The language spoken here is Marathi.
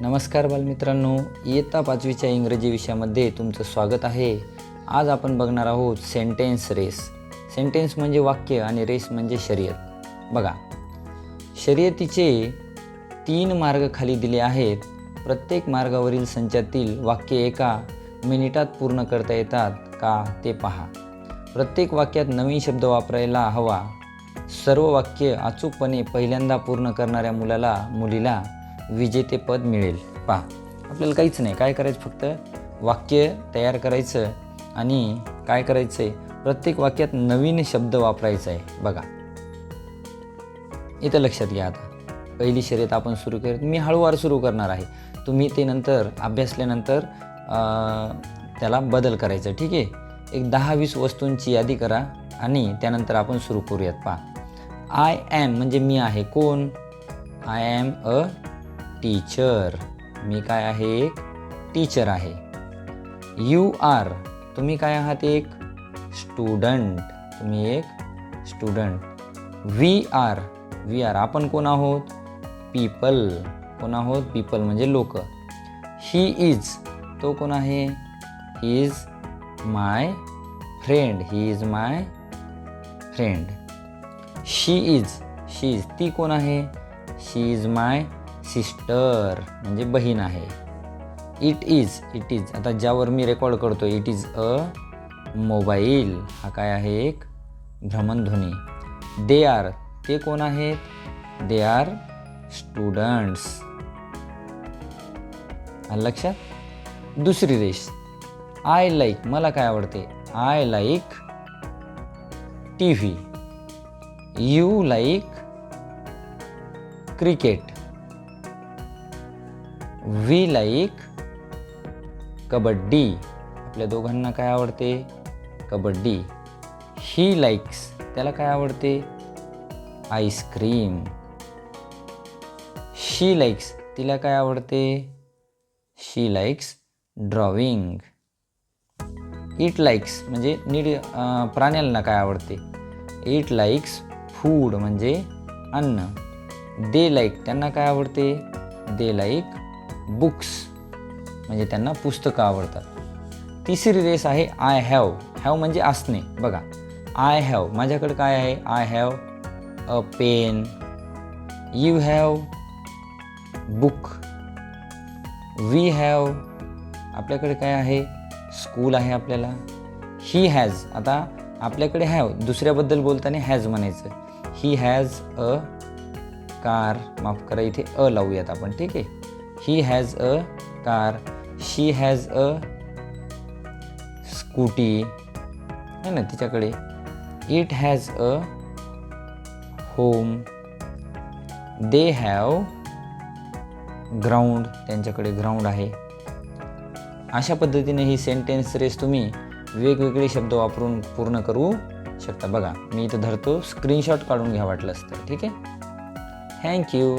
नमस्कार बालमित्रांनो इयत्ता पाचवीच्या इंग्रजी विषयामध्ये तुमचं स्वागत आहे. आज आपण बघणार आहोत सेंटेन्स रेस सेंटेन्स म्हणजे वाक्य आणि रेस म्हणजे शर्यत. बघा शर्यतीचे तीन मार्ग खाली दिले आहेत. प्रत्येक मार्गावरील संचातील वाक्य एका मिनिटात पूर्ण करता येतात का ते पहा. प्रत्येक वाक्यात नवीन शब्द वापरायला हवा. सर्व वाक्य अचूकपणे पहिल्यांदा पूर्ण करणाऱ्या मुलाला मुलीला विजेतेपद मिळेल. पहा आपल्याला काहीच नाही. काय करायचं फक्त? वाक्य तयार करायचं आणि काय करायचं आहे प्रत्येक वाक्यात नवीन शब्द वापरायचा आहे. बघा. इथं लक्षात घ्या आता. पहिली शर्यत आपण सुरू करत मी हळूवार सुरू करणार आहे. तुम्ही ते नंतर अभ्यासल्यानंतर त्याला बदल करायचा. ठीक आहे? एक दहा वीस वस्तूंची यादी करा आणि त्यानंतर आपण सुरू करूयात. पहा. आय ॲम म्हणजे मी आहे. कोण? आय ॲम अ टीचर मी काय आहे एक टीचर आहे. यू आर तुम्ही काय आहात एक? स्टुडंट तुम्ही एक student we are we are आपण कोण आहोत? पीपल कोण आहोत? पीपल म्हणजे लोक. ही इज तो कोण आहे? He is my friend he is my friend she is she is ती कोण आहे? शी इज माय सिस्टर म्हणजे बहीण आहे. इट इज इट इज आता ज्यावर मी रेकॉर्ड करतो इट इज अ मोबाईल हा काय आहे एक? भ्रमणध्वनी दे आर ते कोण आहेत? दे आर स्टुडंट्स लक्षात? दुसरी रेस आय लाईक मला काय आवडते? I like T V you like cricket we like kabaddi. आपल्या दोघांना काय आवडते? कबड्डी. ही लाईक्स त्याला काय आवडते? आईस्क्रीम. शी लाईक्स तिला काय आवडते? She likes drawing. It likes म्हणजे नीट प्राण्यांना काय आवडते? इट लाईक्स फूड म्हणजे अन्न. दे लाईक त्यांना काय आवडते? दे लाईक बुक्स म्हणजे त्यांना पुस्तकं आवडतात. तिसरी रेस आहे आय हॅव हॅव म्हणजे असणे. बघा आय हॅव माझ्याकडे काय आहे? I have a pen you have book we have आपल्याकडे काय आहे? स्कूल आहे आपल्याला. ही हॅज आता आपल्याकडे हॅव दुसऱ्याबद्दल बोलताना हॅज म्हणायचं. ही हॅज अ कार माफ करा इथे अ लावूयात आपण. ठीक आहे? He has a car she has a scooty आहे ना तिच्याकडे? It has a home they have ground त्यांच्याकडे ग्राउंड आहे. अशा पद्धतीने ही सेंटेन्स रेस तुम्ही वेगवेगळे शब्द वापरून पूर्ण करू शकता. बघा मी इथं धरतो. स्क्रीनशॉट काढून घ्या वाटलं असतं ठीक आहे? थँक्यू